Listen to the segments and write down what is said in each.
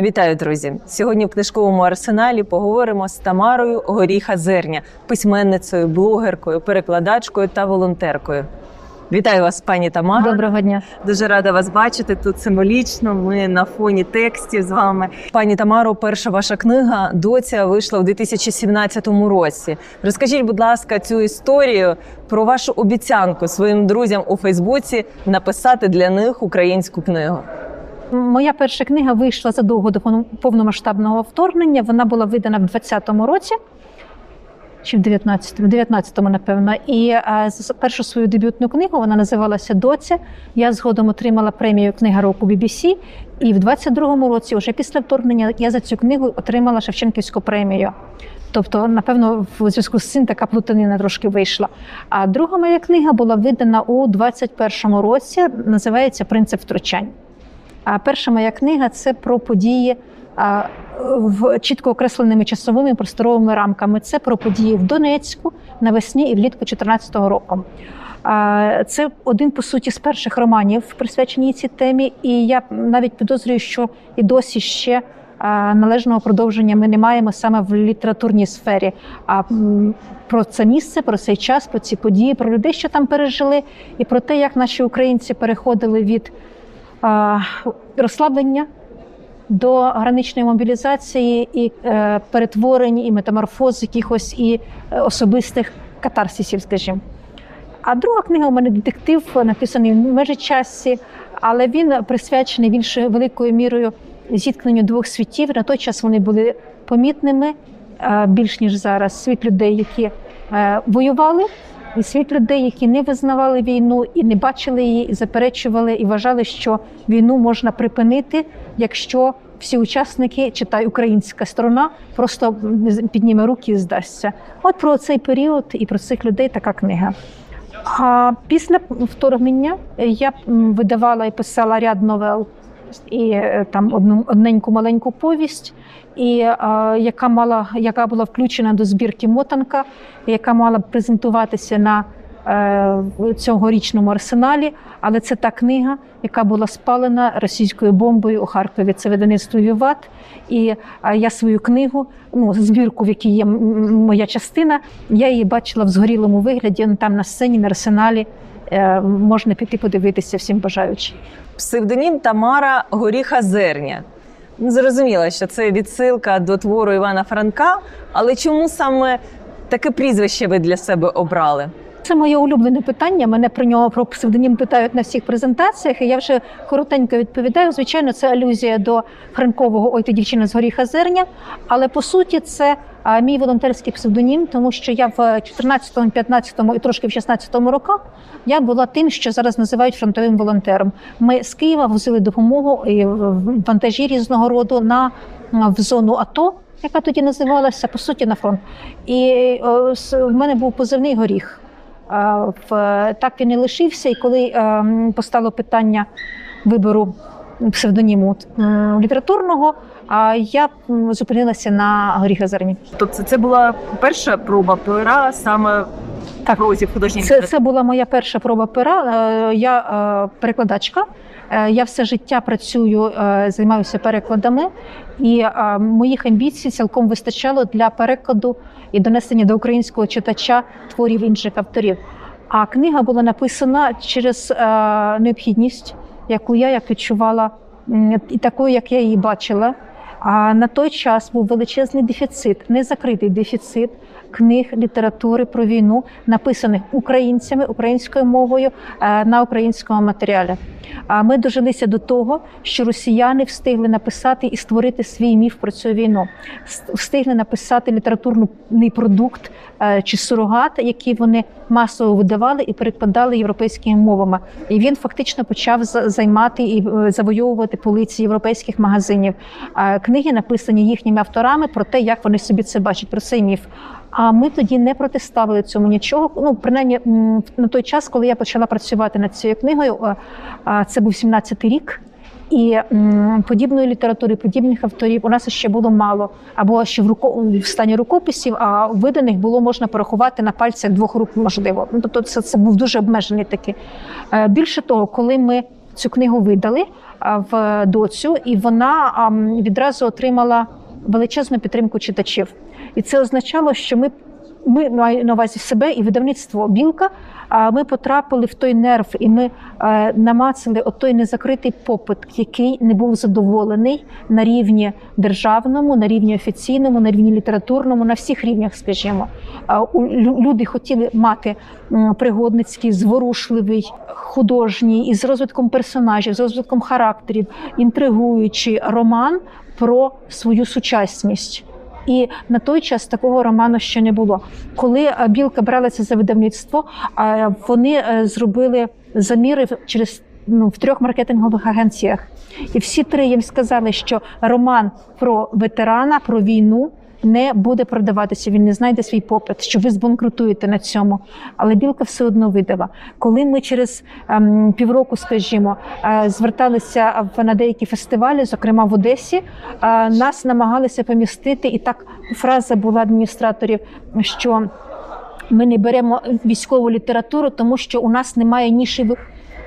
Вітаю, друзі! Сьогодні в книжковому арсеналі поговоримо з Тамарою Горіха Зерня, письменницею, блогеркою, перекладачкою та волонтеркою. Вітаю вас, пані Тамара. Доброго дня. Дуже рада вас бачити тут символічно. Ми на фоні текстів з вами. Пані Тамаро, перша ваша книга Доця вийшла у 2017 році. Розкажіть, будь ласка, цю історію про вашу обіцянку своїм друзям у Фейсбуці написати для них українську книгу. Моя перша книга вийшла задовго до повномасштабного вторгнення. Вона була видана в 20-му році. Чи в 19-му, 19-му, напевно. І з- першу свою дебютну книгу вона називалася Доця. Я згодом отримала премію Книга року BBC. І в 22-му році, вже після вторгнення, я за цю книгу отримала Шевченківську премію. Тобто, напевно, в зв'язку з цим така плутанина трошки вийшла. А друга моя книга була видана у 21-му році. Називається Принцип втручань. А перша моя книга це про події в чітко окресленими часовими просторовими рамками. Це про події в Донецьку навесні і влітку 2014 року. Це один по суті з перших романів, присвячені цій темі, і я навіть підозрюю, що і досі ще належного продовження ми не маємо саме в літературній сфері. А про це місце, про цей час, про ці події, про людей, що там пережили, і про те, як наші українці переходили від розслаблення до граничної мобілізації і е, перетворень, і метаморфоз якихось і е, особистих катарсисів, скажімо. А друга книга у мене детектив, написаний в межі часі, але він присвячений більш великою мірою зіткненню двох світів. На той час вони були помітними е, більш ніж зараз. Світ людей, які воювали, і світ людей, які не визнавали війну і не бачили її, і заперечували, і вважали, що війну можна припинити, якщо всі учасники, читай українська сторона, просто підніме руки і здасться. От про цей період і про цих людей така книга. А після вторгнення я видавала і писала ряд новел і е, там одну одненьку маленьку повість, і е, яка мала, яка була включена до збірки Мотанка, яка мала презентуватися на е, цьогорічному арсеналі. Але це та книга, яка була спалена російською бомбою у Харкові. Це видавництво Віват. І е, я свою книгу, ну збірку, в якій є моя частина, я її бачила в згорілому вигляді. Там на сцені, на арсеналі. Можна піти подивитися всім бажаючим. Псевдонім Тамара Горіха Зерня. Зрозуміло, що це відсилка до твору Івана Франка, але чому саме таке прізвище ви для себе обрали? Це моє улюблене питання. Мене про нього про псевдонім питають на всіх презентаціях. І я вже коротенько відповідаю. Звичайно, це алюзія до франкового Ой, ти дівчина з горіха зерня. Але по суті, це мій волонтерський псевдонім, тому що я в 14-му, 15-му і трошки в 16-му роках я була тим, що зараз називають фронтовим волонтером. Ми з Києва возили допомогу і вантажі різного роду на в зону АТО. Яка тоді називалася по суті на фронт, і о, в мене був позивний горіх. А, в так він і лишився. І коли ем, постало питання вибору псевдоніму літературного, а я зупинилася на горіха зерні. Тобто це була перша проба пера саме Так. Це, це була моя перша проба пера. Е, Я е, перекладачка. Е, Я все життя працюю, займаюся перекладами, і моїх амбіцій цілком вистачало для перекладу і донесення до українського читача творів інших авторів. А книга була написана через необхідність, яку я як відчувала, і такою, як я її бачила. А на той час був величезний дефіцит, незакритий дефіцит книг літератури про війну, написаних українцями українською мовою е, на українському матеріалі. А ми дожилися до того, що росіяни встигли написати і створити свій міф про цю війну, встигли написати літературний продукт е, чи сурогат, який вони масово видавали і перекладали європейськими мовами. І він фактично почав за- займати і е, завойовувати полиці європейських магазинів. Книги написані їхніми авторами про те, як вони собі це бачать, про цей міф. А ми тоді не протиставили цьому нічого. Ну, принаймні, на той час, коли я почала працювати над цією книгою, е, це був 17-й рік. І подібної літератури, подібних авторів у нас ще було мало, або ще в руко в стані рукописів, а виданих було можна порахувати на пальцях двох рук, можливо. Ну тобто, це, це був дуже обмежений такий. Е, Більше того, коли ми цю книгу видали в доцю, і вона відразу отримала величезну підтримку читачів. І це означало, що ми. Ми на увазі себе і видавництво білка. А ми потрапили в той нерв, і ми е, намацали от той незакритий попит, який не був задоволений на рівні державному, на рівні офіційному, на рівні літературному, на всіх рівнях, скажімо. Люди хотіли мати пригодницький, зворушливий, художній із розвитком персонажів, з розвитком характерів, інтригуючий роман про свою сучасність. І на той час такого роману ще не було. Коли е, білка бралася за видавництво, е, вони е, зробили заміри через ну, в трьох маркетингових агенціях. І всі три їм сказали, що роман про ветерана, про війну. Не буде продаватися, він не знайде свій попит, що ви збанкрутуєте на цьому. Але білка все одно видала. Коли ми через ем, півроку, скажімо, е, зверталися в на деякі фестивалі, зокрема в Одесі, е, нас намагалися помістити, і так фраза була адміністраторів, що ми не беремо військову літературу, тому що у нас немає нішевих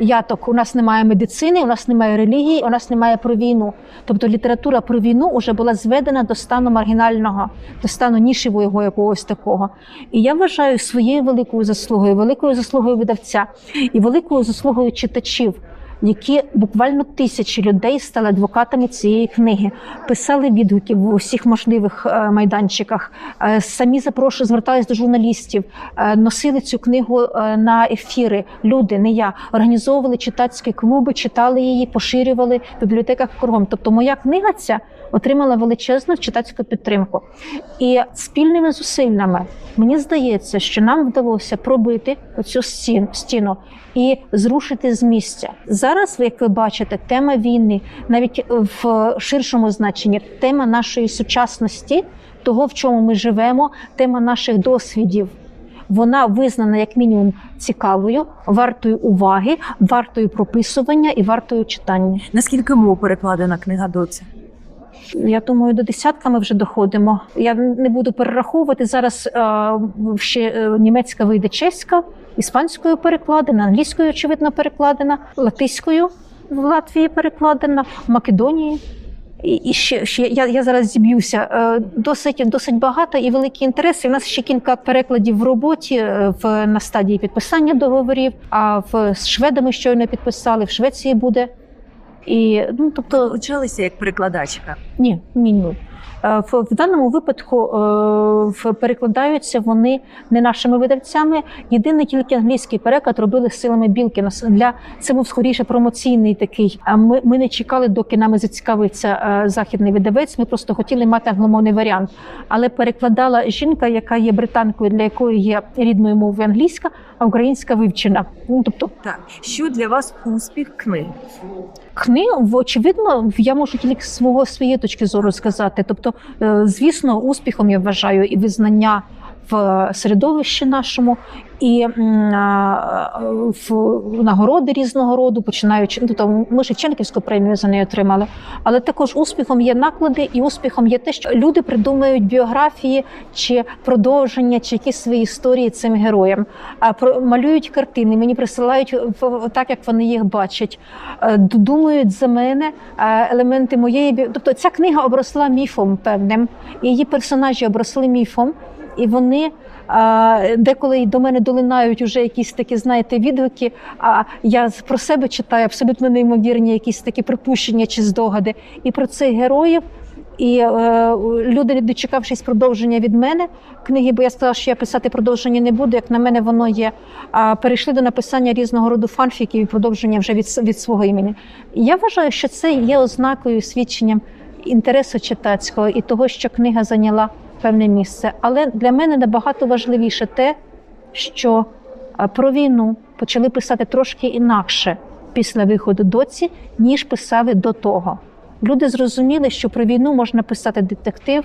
яток. У нас немає медицини, у нас немає релігії, у нас немає про війну. Тобто література про війну вже була зведена до стану маргінального, до стану нішевого якогось такого. І я вважаю своєю великою заслугою, великою заслугою видавця і великою заслугою читачів. Які буквально тисячі людей стали адвокатами цієї книги, писали відгуки в усіх можливих е, майданчиках, е, самі запрошували, звертались до журналістів, е, носили цю книгу на ефіри. Люди, не я, організовували читацькі клуби, читали її, поширювали в бібліотеках кругом. Тобто, моя книга ця отримала величезну читацьку підтримку. І спільними зусиллями мені здається, що нам вдалося пробити оцю стін- стіну і зрушити з місця. Зараз, як ви бачите, тема війни, навіть в ширшому значенні, тема нашої сучасності, того, в чому ми живемо, тема наших досвідів. Вона визнана як мінімум цікавою, вартою уваги, вартою прописування і вартою читання. Наскільки мов перекладена книга доця? Я думаю, до десятка ми вже доходимо. Я не буду перераховувати зараз. е, Ще е, німецька вийде чеська, іспанською перекладена, англійською очевидно перекладена, латиською в Латвії перекладена, в Македонії. І, ще, ще я, я зараз зіб'юся. Е, Досить досить багато і великі інтереси. У нас ще кілька перекладів в роботі в на стадії підписання договорів. А в з шведами щойно підписали. В Швеції буде. І ну тобто Навчалися як перекладачка. ні, ні, ні. Е, В, в даному випадку е, в- перекладаються вони не нашими видавцями. Єдине тільки англійський переклад робили силами білки. Для це був скоріше промоційний такий. А ми, ми не чекали, доки нами зацікавиться е, західний видавець. Ми просто хотіли мати англомовний варіант. Але перекладала жінка, яка є британкою, для якої є рідною мовою англійська, а українська вивчена. Ну тобто Так, що для вас успіх книги? Книг, очевидно, я можу тільки з свого своєї точки зору сказати. Тобто, е, звісно, успіхом я вважаю і визнання в середовищі нашому, і в нагороди різного роду, починаючи ну, тобто ми Шевченківську премію за неї отримали. Але також успіхом є наклади, і успіхом є те, що люди придумують біографії чи продовження, чи якісь свої історії цим героям. А малюють картини, мені присилають так, як вони їх бачать. Е, думають за мене е, елементи моєї Тобто ця книга обросла міфом певним, її персонажі обросли міфом, і вони. Деколи й до мене долинають уже якісь такі, знаєте, відгуки. А я про себе читаю абсолютно неймовірні, якісь такі припущення чи здогади. І про цих героїв. І е, люди, дочекавшись продовження від мене книги, бо я сказала, що я писати продовження не буду. Як на мене, воно є. А перейшли до написання різного роду фанфіків і продовження вже від, від свого імені. Я вважаю, що це є ознакою свідченням інтересу читацького і того, що книга зайняла певне місце. Але для мене набагато важливіше те, що про війну почали писати трошки інакше після виходу доці, ніж писали до того. Люди зрозуміли, що про війну можна писати детектив,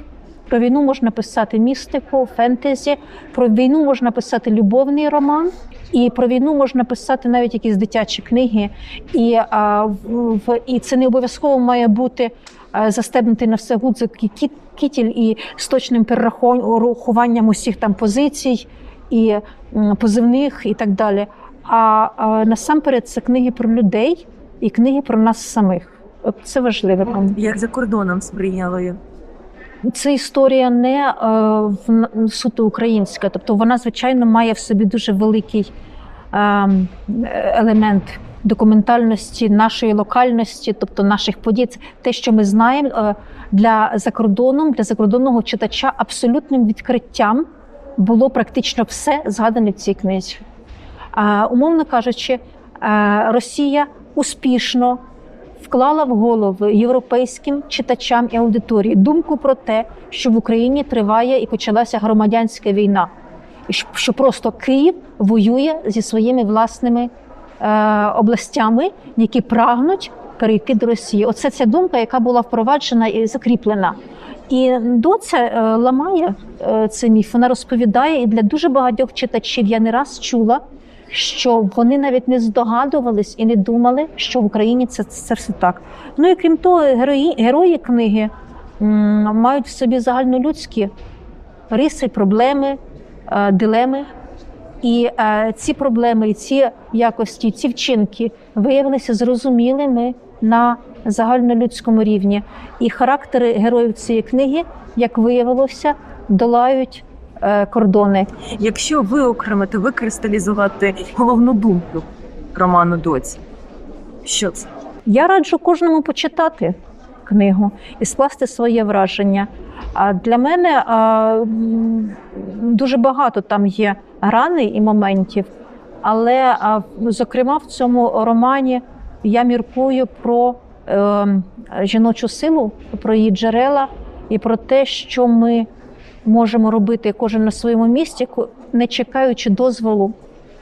про війну можна писати містику, фентезі, про війну можна писати любовний роман, і про війну можна писати навіть якісь дитячі книги. І, а, в, і це не обов'язково має бути застебнутий на все гудзик кітіль і з точним перерахуванням усіх там позицій і позивних і так далі. А, насамперед це книги про людей, і книги про нас самих. Це мабуть. Як за кордоном сприйняли? Це історія не е, суто українська, тобто вона, звичайно, має в собі дуже великий е, елемент документальності нашої локальності, тобто наших подій. Це те, що ми знаємо е, для закордоном, для закордонного читача абсолютним відкриттям було практично все згадане в цій книзі. Умовно кажучи, е, Росія успішно вклала в голови європейським читачам і аудиторії думку про те, що в Україні триває і почалася громадянська війна, і що- просто Київ воює зі своїми власними областями, які прагнуть перейти до Росії. Оце ця думка, яка була впроваджена і закріплена. І Доця е, ламає е, цей міф. Вона розповідає, і для дуже багатьох читачів я не раз чула, що вони навіть не здогадувались і не думали, що в Україні це, це все так. Ну і крім того, герої, герої книги мають в собі загальнолюдські риси, проблеми, е, дилеми. І е, ці проблеми, і ці якості, ці вчинки виявилися зрозумілими на загальнолюдському рівні. І характери героїв цієї книги, як виявилося, долають е, кордони. Якщо виокремити, викристалізувати головну думку роману Доці, що це? Я раджу кожному почитати книгу і скласти своє враження. А для мене а, дуже багато там є граней і моментів, але а, зокрема в цьому романі я міркую про е, жіночу силу, про її джерела і про те, що ми можемо робити кожен на своєму місці, не чекаючи дозволу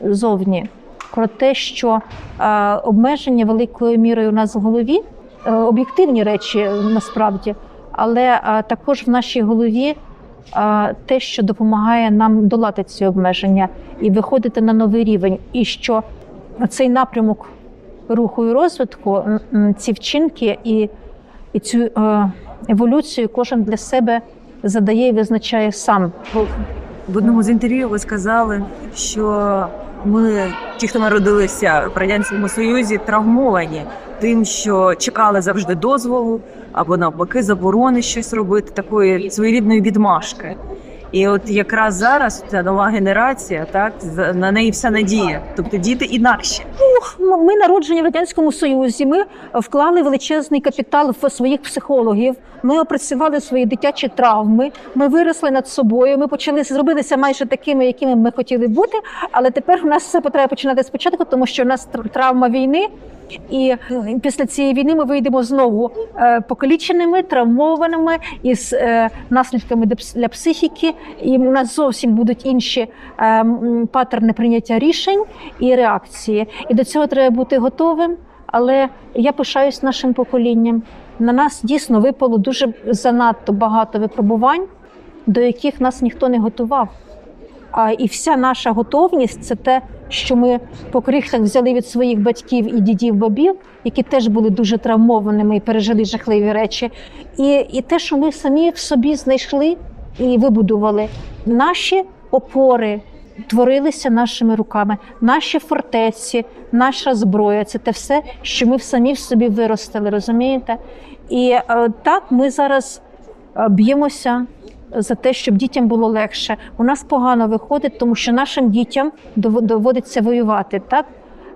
зовні. Про те, що е, обмеження великою мірою у нас в голові, об'єктивні речі е, насправді, але е, також в нашій голові е, те, що допомагає нам долати ці обмеження і виходити на новий рівень, і що цей напрямок руху і розвитку, ці вчинки і, і цю е, еволюцію кожен для себе задає і визначає сам. В одному з інтерв'ю ви сказали, що ми, ті, хто народилися в радянському союзі, травмовані тим, що чекали завжди дозволу або навпаки заборони щось робити, такої своєрідної відмашки. І от якраз зараз ця нова генерація, так на неї вся надія. Тобто діти інакші. М- Ми народжені в радянському союзі. Ми вклали величезний капітал в своїх психологів. Ми опрацювали свої дитячі травми. Ми виросли над собою. Ми почали зробилися майже такими, якими ми хотіли бути. Але тепер у нас все треба починати спочатку, тому що у нас травма війни. І е, після цієї війни ми вийдемо знову е, покаліченими, травмованими із е, наслідками для психіки, і у нас зовсім будуть інші е, паттерни прийняття рішень і реакції. І до цього треба бути готовим. Але я пишаюсь нашим поколінням. На нас дійсно випало дуже занадто багато випробувань, до яких нас ніхто не готував. А і вся наша готовність це те, що ми по крихтах взяли від своїх батьків і дідів бабів, які теж були дуже травмованими і пережили жахливі речі. І, і те, що ми самі в собі знайшли і вибудували наші опори. Творилися нашими руками, наші фортеці, наша зброя це те все, що ми самі в собі виростили, розумієте? І е, так ми зараз е, б'ємося за те, щоб дітям було легше. У нас погано виходить, тому що нашим дітям дов- доводиться воювати. Так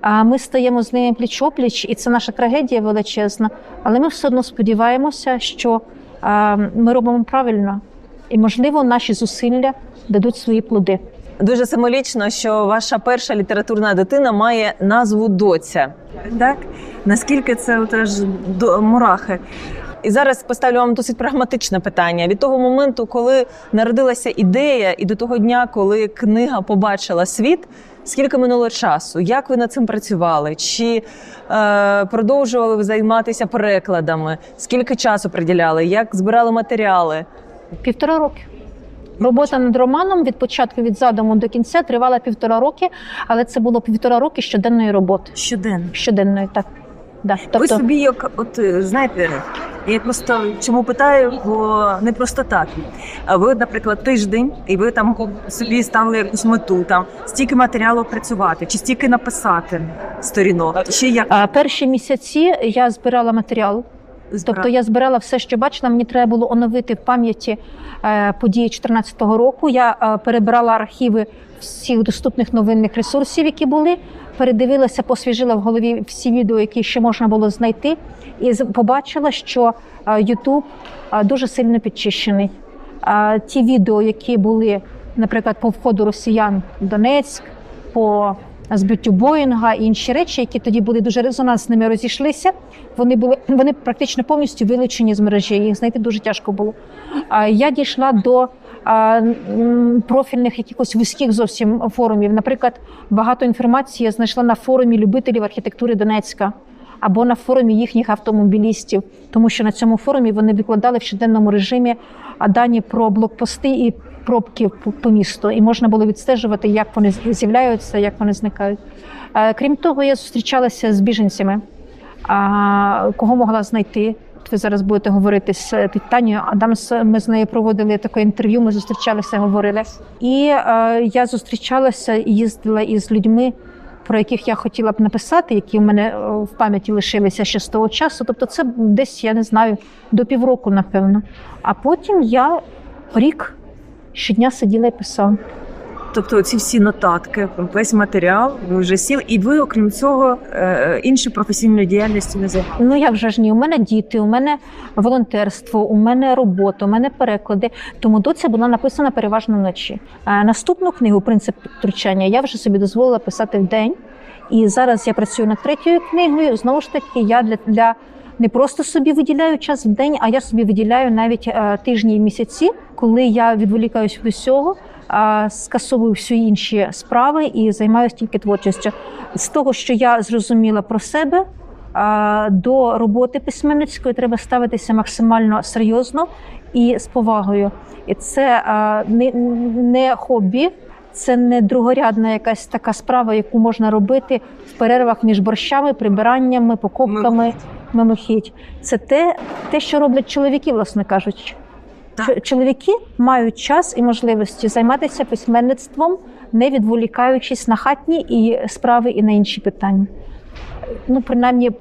а ми стаємо з ними пліч-опліч, і це наша трагедія величезна. Але ми все одно сподіваємося, що а, ми робимо правильно, і можливо наші зусилля дадуть свої плоди. Дуже символічно, що ваша перша літературна дитина має назву доця. Так наскільки це теж до мурахи? І зараз поставлю вам досить прагматичне питання від того моменту, коли народилася ідея, і до того дня, коли книга побачила світ. Скільки минуло часу? Як ви над цим працювали? Чи е, продовжували ви займатися перекладами? Скільки часу приділяли? Як збирали матеріали? Півтора роки. Робота над романом від початку від задуму до кінця тривала півтора роки, але це було півтора роки щоденної роботи. Щоденно. Щоденної, так. Да. Ви Тобто, собі як, от е, знаєте, я просто чому питаю, бо не просто так. А ви, наприклад, тиждень, і ви там собі ставили якусь мету, там стільки матеріалу працювати, чи стільки написати сторінок, чи як а, перші місяці я збирала матеріал. Тобто я збирала все, що бачила. Мені треба було оновити в пам'яті е, події 2014 року. Я е, перебирала архіви всіх доступних новинних ресурсів, які були. Передивилася, посвіжила в голові всі відео, які ще можна було знайти, і побачила, що е, е, дуже сильно підчищений. Ті відео, які були, наприклад, по входу росіян в Донецьк, по збиттю Боїнга і інші речі, які тоді були дуже резонансними, розійшлися. Вони були вони практично повністю вилучені з мережі. Їх знайти дуже тяжко було. Я дійшла до профільних якихось вузьких зовсім форумів. Наприклад, багато інформації я знайшла на форумі любителів архітектури Донецька. Або на форумі їхніх автомобілістів, тому що на цьому форумі вони викладали в щоденному режимі дані про блокпости і пробки по, місту, і можна було відстежувати, як вони з'являються, як вони зникають. Е, Крім того, я зустрічалася з біженцями, кого могла знайти. Ви зараз будете говорити з Титанією. Адам з- ми з нею проводили таке інтерв'ю. Ми зустрічалися, говорили. І е, я зустрічалася і їздила із людьми, про яких я хотіла б написати, які в мене е, в пам'яті лишилися ще з того часу. Тобто, це десь я не знаю до півроку, напевно. А потім я рік щодня сиділа і писала. Тобто ці всі нотатки, весь матеріал, ви вже сіли, і ви, окрім цього, е, іншою професійною діяльністю не займаєтеся. Ну як вже ж ні, у мене діти, у мене волонтерство, у мене робота, у мене переклади. Тому доця була написана переважно вночі. А наступну книгу Принцип втручання я вже собі дозволила писати в день. І зараз я працюю над третьою книгою. Знову ж таки, я для, для не просто собі виділяю час в день, а я собі виділяю навіть е, тижні і місяці, коли я відволікаюсь від усього, е, скасовую всі інші справи і займаюся тільки творчістю. З того, що я зрозуміла про себе, до роботи письменницької треба ставитися максимально серйозно і з повагою. І це не, не хобі, це не другорядна якась така справа, яку можна робити в перервах між борщами, прибираннями, покупками, мимохідь. Це те, те, що роблять чоловіки, власне кажучи. Так. Чоловіки мають час і можливості займатися письменництвом, не відволікаючись на хатні і справи і на інші питання. Ну, принаймні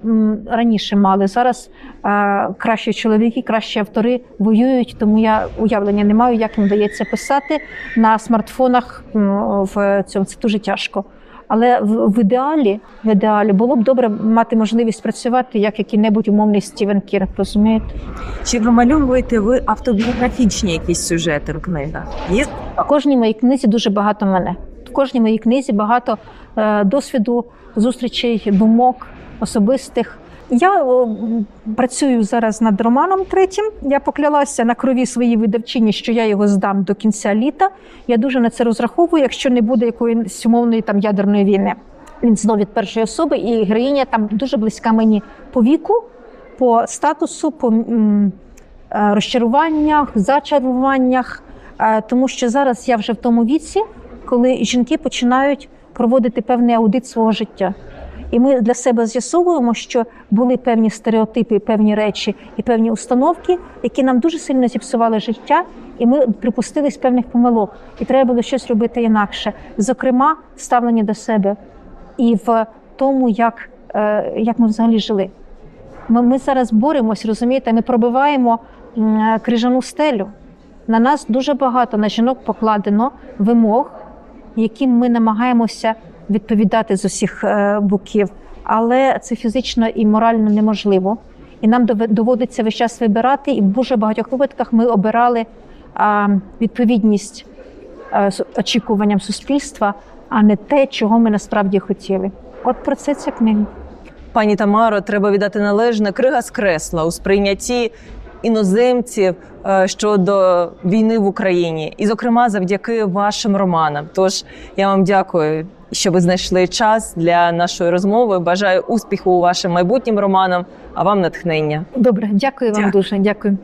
раніше мали. Зараз е, кращі чоловіки, кращі автори воюють, тому я уявлення не маю, як їм вдається писати на смартфонах. В цьому це дуже тяжко. Але в, в ідеалі, в ідеалі було б добре мати можливість працювати як який-небудь умовний Стівен Кірк, розумієте? Чи вимальовуєте ви автобіографічні якісь сюжети в книгах? Є В кожній моїй книзі дуже багато мене. В кожній моїй книзі багато е, досвіду, зустрічей, думок особистих. Я е, працюю зараз над романом третім. Я поклялася на крові своїй видавчині, що я його здам до кінця літа. Я дуже на це розраховую, якщо не буде якоїсь умовної там ядерної війни. Він знов від першої особи, і героїня там дуже близька мені по віку, по статусу, по е, розчаруваннях, зачаруваннях. Е, Тому що зараз я вже в тому віці, коли жінки починають проводити певний аудит свого життя. І ми для себе з'ясовуємо, що були певні стереотипи, певні речі і певні установки, які нам дуже сильно зіпсували життя, і ми припустились певних помилок, і треба було щось робити інакше. Зокрема, ставлення до себе і в тому, як, е, як ми взагалі жили. Ми, ми зараз боремось, розумієте, ми пробиваємо крижану стелю. На нас дуже багато на жінок покладено вимог, яким ми намагаємося відповідати з усіх е, боків, але це фізично і морально неможливо. І нам доводиться весь час вибирати, і в дуже багатьох випадках ми обирали відповідність е, очікуванням суспільства, а не те, чого ми насправді хотіли. От про це ця книга. Пані Тамаро, треба віддати належне. Крига скресла у сприйнятті іноземців е, щодо війни в Україні, і, зокрема, завдяки вашим романам. Тож я вам дякую, що ви знайшли час для нашої розмови. Бажаю успіху у вашим майбутнім романам, а вам натхнення. Добре, дякую вам Дякую. дуже. Дякую.